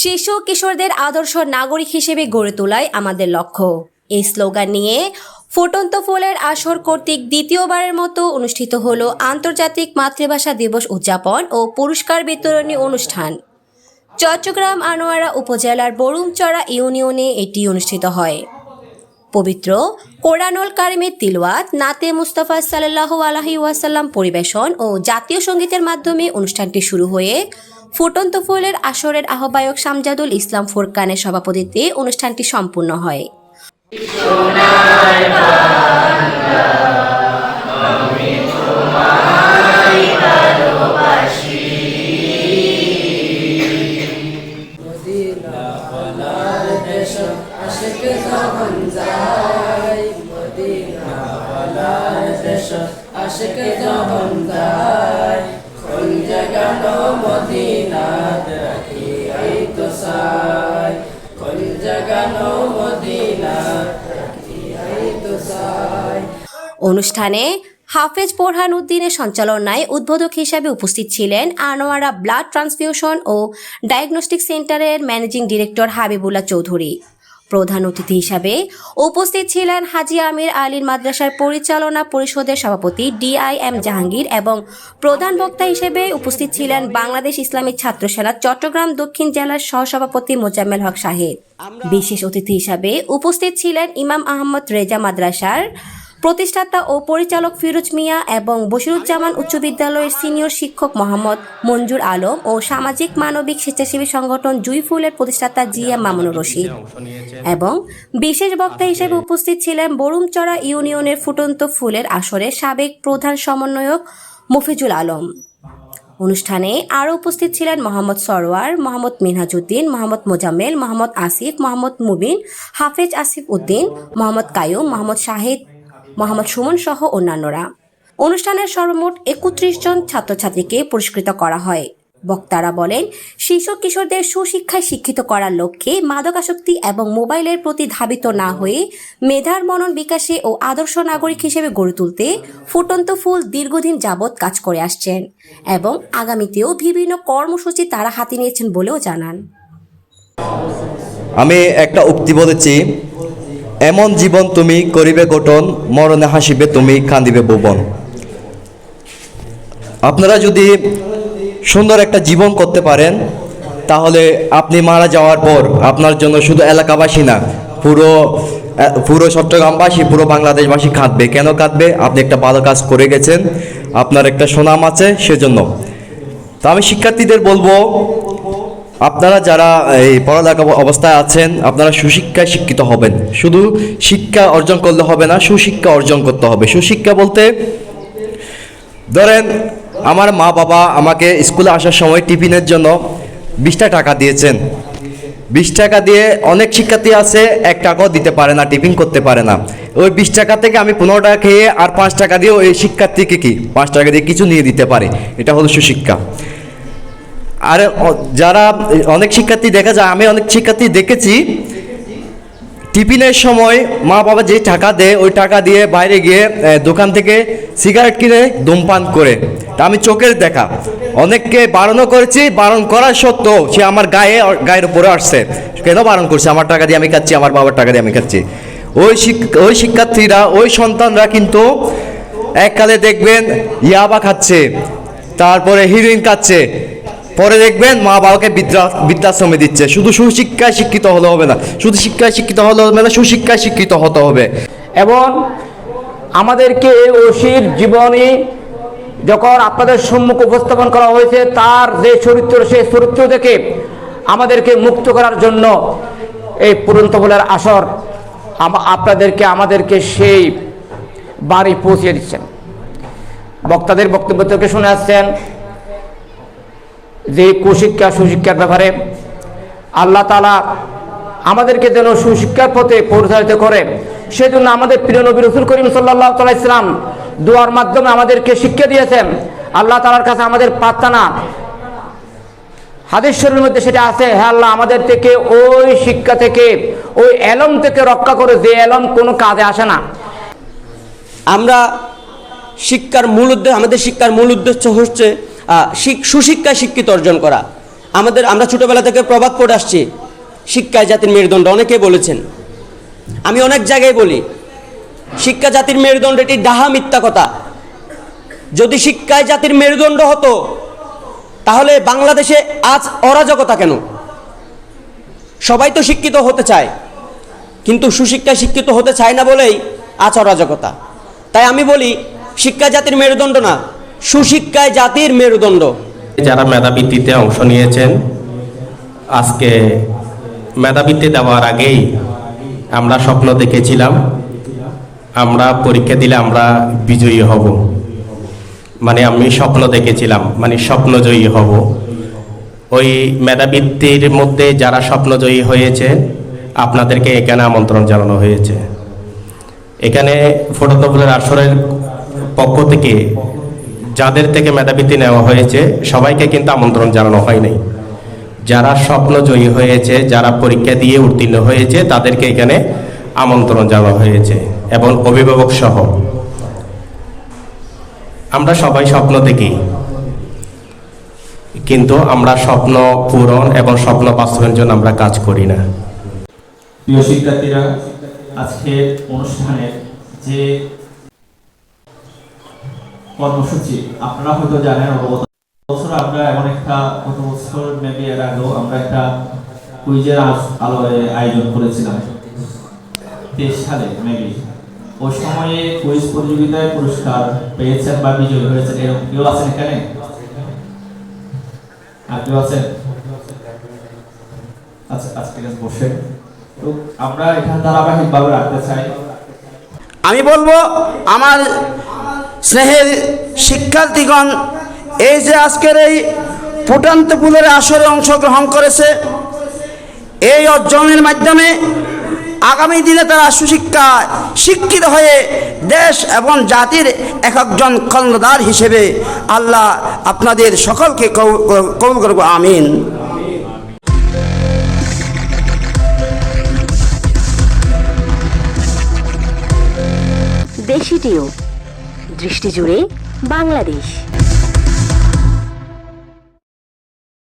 শিশু কিশোরদের আদর্শ নাগরিক হিসেবে গড়ে তোলাই আমাদের লক্ষ্য। এই স্লোগান নিয়ে ফুটন্ত ফুলের আসর কর্তৃক দ্বিতীয়বারের মতো অনুষ্ঠিত হল আন্তর্জাতিক মাতৃভাষা দিবস উদযাপন ও পুরস্কার বিতরণী অনুষ্ঠান। চট্টগ্রাম আনোয়ারা উপজেলার বরুমচড়া ইউনিয়নে এটি অনুষ্ঠিত হয়। পবিত্র কোরআনুল কারিমের তিলওয়াত নাতে মুস্তাফা সাল্লাহ আলহি ওয়াসাল্লাম পরিবেশন ও জাতীয় সঙ্গীতের মাধ্যমে অনুষ্ঠানটি শুরু হয়ে ফুটন্ত ফুলের আসরের আহ্বায়ক সামজাদুল ইসলাম ফুরকানের সভাপতিত্বে অনুষ্ঠানটি সম্পূর্ণ হয়। অনুষ্ঠানে হাফেজ বোরহান উদ্দিনের সঞ্চালনায় উদ্বোধক হিসাবে উপস্থিত ছিলেন আনোয়ারা ব্লাড ট্রান্সফিউশন ও ডায়াগনস্টিক সেন্টারের ম্যানেজিং ডিরেক্টর হাবিবুল্লাহ চৌধুরী। প্রধান অতিথি হিসাবে উপস্থিত ছিলেন হাজি আমির আলীর মাদ্রাসার পরিচালনা পরিষদের সভাপতি ডিআইএম জাহাঙ্গীর এবং প্রধান বক্তা হিসেবে উপস্থিত ছিলেন বাংলাদেশ ইসলামী ছাত্র সেনা চট্টগ্রাম দক্ষিণ জেলার সহসভাপতি মোজাম্মেল হক শাহেদ। বিশেষ অতিথি হিসাবে উপস্থিত ছিলেন ইমাম আহমদ রেজা মাদ্রাসার প্রতিষ্ঠাতা ও পরিচালক ফিরোজ মিয়া এবং বশিরুজ্জামান উচ্চ বিদ্যালয়ের সিনিয়র শিক্ষক মোহাম্মদ মঞ্জুর আলম ও সামাজিক মানবিক স্বেচ্ছাসেবী সংগঠন জুই ফুলের প্রতিষ্ঠাতা জিয়া মামুনুর রশিদ এবং বিশেষ বক্তা হিসেবে উপস্থিত ছিলেন বরুমচড়া ইউনিয়নের ফুটন্ত ফুলের আসরে সাবেক প্রধান সমন্বয়ক মফিজুল আলম। অনুষ্ঠানে আরও উপস্থিত ছিলেন মোহাম্মদ সরোয়ার মোহাম্মদ মিনহাজুদ্দিন মোহাম্মদ মোজাম্মেল, মোহাম্মদ আসিফ, মোহাম্মদ মুবিন, হাফেজ আসিফ উদ্দিন, মোহাম্মদ কায়ুম, মোহাম্মদ শাহিদ মোহাম্মদ সুমন সহ অন্যান্যরা। অনুষ্ঠানের সর্বমোট একত্রিশ জন ছাত্রছাত্রীকে পুরস্কৃত করা হয়। বক্তারা বলেন, শিশু কিশোরদের সুশিক্ষায় শিক্ষিত করার লক্ষ্যে মাদকাসক্তি এবং মোবাইলের প্রতি ধাবিত না হয়ে মেধার মনন বিকাশে ও আদর্শ নাগরিক হিসেবে গড়ে তুলতে ফুটন্ত ফুল দীর্ঘদিন যাবৎ কাজ করে আসছেন এবং আগামীতেও বিভিন্ন কর্মসূচি তারা হাতে নিয়েছেন বলেও জানান। আমি একটা উক্তি বলেছি এমন জীবন তুমি করিবে গঠন মরণে হাসিবে তুমি কান্দিবে ভুবন। আপনারা যদি সুন্দর একটা জীবন করতে পারেন, তাহলে আপনি মারা যাওয়ার পর আপনার জন্য শুধু এলাকাবাসী না, পুরো পুরো চট্টগ্রামবাসী, পুরো বাংলাদেশবাসী কাঁদবে। কেন কাঁদবে? আপনি একটা ভালো কাজ করে গেছেন, আপনার একটা সুনাম আছে সেজন্য। তো আমি শিক্ষার্থীদের বলব আপনারা যারা এই পড়ালেখা অবস্থায় আছেন, আপনারা সুশিক্ষায় শিক্ষিত হবেন। শুধু শিক্ষা অর্জন করলে হবে না, সুশিক্ষা অর্জন করতে হবে। সুশিক্ষা বলতে, ধরেন আমার মা বাবা আমাকে স্কুলে আসার সময় টিফিনের জন্য বিশটা টাকা দিয়েছেন। বিশ টাকা দিয়ে অনেক শিক্ষার্থী আছে, এক টাকাও দিতে পারে না, টিফিন করতে পারে না। ওই বিশ টাকা থেকে আমি পনেরো টাকা খেয়ে আর পাঁচ টাকা দিয়ে ওই শিক্ষার্থীকে কি? পাঁচ টাকা দিয়ে কিছু নিয়ে দিতে পারে। এটা হলো সুশিক্ষা। আর যারা, অনেক শিক্ষার্থী দেখা যায়, আমি অনেক শিক্ষার্থী দেখেছি। টিফিনের সময় মা বাবা যে টাকা দেয়, ওই টাকা দিয়ে বাইরে গিয়ে দোকান থেকে সিগারেট কিনে ধূমপান করে। তা আমি চোখের দেখা। অনেককে বারণও করেছি, বারণ করার সত্ত্বেও সে আমার গায়ে গায়ের উপরে আসছে। কেন বারণ করছে? আমার টাকা দিয়ে আমি খাচ্ছি, আমার বাবার টাকা দিয়ে আমি খাচ্ছি। ওই ওই শিক্ষার্থীরা, ওই সন্তানরা কিন্তু এককালে দেখবেন, ইয়াবা খাচ্ছে, তারপরে হিরোইন খাচ্ছে। পরে দেখবেন মা বাবাকে বৃদ্ধাশ্রমে দিচ্ছে। শুধু সুশিক্ষায় শিক্ষিত হলে হবে না। শুধু শিক্ষায় শিক্ষিত হলে হবে না, সুশিক্ষায় শিক্ষিত হতে হবে। এবং আমাদেরকে ওসির জীবনী যখন আপনাদের সম্মুখ উপস্থাপন করা হয়েছে, তার যে চরিত্র, সেই চরিত্র থেকে আমাদেরকে মুক্ত করার জন্য এই পুরন্ত বলের আসর আপনাদেরকে, আমাদেরকে সেই বাড়ি পৌঁছে দিচ্ছেন। বক্তাদের বক্তব্য থেকে শুনে আসছেন। যে কুশিক্ষা, সুশিক্ষার ব্যাপারে আল্লাহ তালা আমাদেরকে যেন সুশিক্ষার পথে পরিচালিত করে, সেজন্য আমাদের প্রিয় নবী রসুল করিম সাল্লাহ তালা ইসলাম দোয়ার মাধ্যমে আমাদেরকে শিক্ষা দিয়েছেন। আল্লাহ তালার কাছে আমাদের প্রার্থনা, হাদিস শরীরের মধ্যে সেটা আছে হ্যাঁ আল্লাহ আমাদের থেকে ওই শিক্ষা থেকে, ওই এলম থেকে রক্ষা করে, যে এলম কোনো কাজে আসে না। আমরা শিক্ষার মূল উদ্দেশ্য, আমাদের শিক্ষার মূল উদ্দেশ্য হচ্ছে সুশিক্ষায় শিক্ষিত অর্জন করা। আমাদের আমরা ছোটোবেলা থেকে প্রবাদ পড়ে আসছি শিক্ষায় জাতির মেরুদণ্ড। অনেকে বলেছেন। আমি অনেক জায়গায় বলি, শিক্ষা জাতির মেরুদণ্ড এটি ডাহা মিথ্যা কথা। যদি শিক্ষায় জাতির মেরুদণ্ড হতো, তাহলে বাংলাদেশে আজ অরাজকতা কেন? সবাই তো শিক্ষিত হতে চায়, কিন্তু সুশিক্ষায় শিক্ষিত হতে চায় না বলেই আজ অরাজকতা। তাই আমি বলি, শিক্ষা জাতির মেরুদণ্ড না। সুশিক্ষায় জাতির মেরুদণ্ড। যারা মেধাবৃত্তিতে অংশ নিয়েছেন, আজকে মেধাবৃত্তি দেওয়ার আগেই আমরা স্বপ্ন দেখেছিলাম, আমরা পরীক্ষা দিলে আমরা বিজয়ী হব। মানে আমি স্বপ্ন দেখেছিলাম মানে স্বপ্নজয়ী হব। ওই মেধাবৃত্তির মধ্যে যারা স্বপ্নজয়ী হয়েছে, আপনাদেরকে এখানে আমন্ত্রণ জানানো হয়েছে। এখানে ফটোতপুরের আসরের পক্ষ থেকে যাদের থেকে মেধাবৃত্তি নেওয়া হয়েছে, সবাইকে কিন্তু আমন্ত্রণ জানানো হয়নি। যারা স্বপ্ন জয়ী হয়েছে, যারা পরীক্ষা দিয়ে উত্তীর্ণ হয়েছে, তাদেরকে এখানে আমন্ত্রণ জানানো হয়েছে এবং অভিভাবক সহ। আমরা সবাই স্বপ্ন দেখি। কিন্তু আমরা স্বপ্ন পূরণ এবং স্বপ্ন বাস্তবায়নের জন্য আমরা কাজ করি না। প্রিয় শিক্ষার্থীরা, আজকের অনুষ্ঠানের যে কর্মসূচি। আপনারা হয়তো জানেন, অবগত বছর আমরা এমন একটা গত বছর মেবি এর আগেও আমরা একটা কুইজের আলোয় আয়োজন করেছিলাম। তেইশ সালে মেবি ওই সময়ে কুইজ প্রতিযোগিতায় পুরস্কার পেয়েছেন বা হয়েছেন এরকম কেউ আছেন এখানে? আর কেউ আছেন? আচ্ছা আজকে বসে তো আমরা এখানে ধারাবাহিকভাবে রাখতে চাই। আমি বলব, আমার স্নেহের শিক্ষার্থীগণ, এই যে আজকের এই ফুটান্ত পুলের আসরে অংশগ্রহণ করেছে, এই অর্জনের মাধ্যমে আগামী দিনে তারা সুশিক্ষা, শিক্ষিত হয়ে দেশ এবং জাতির এক একজন কর্ণধার হিসেবে আল্লাহ আপনাদের সকলকে কবুল করব আমিন। দেশি টিউব। দৃষ্টি জুড়ে বাংলাদেশ।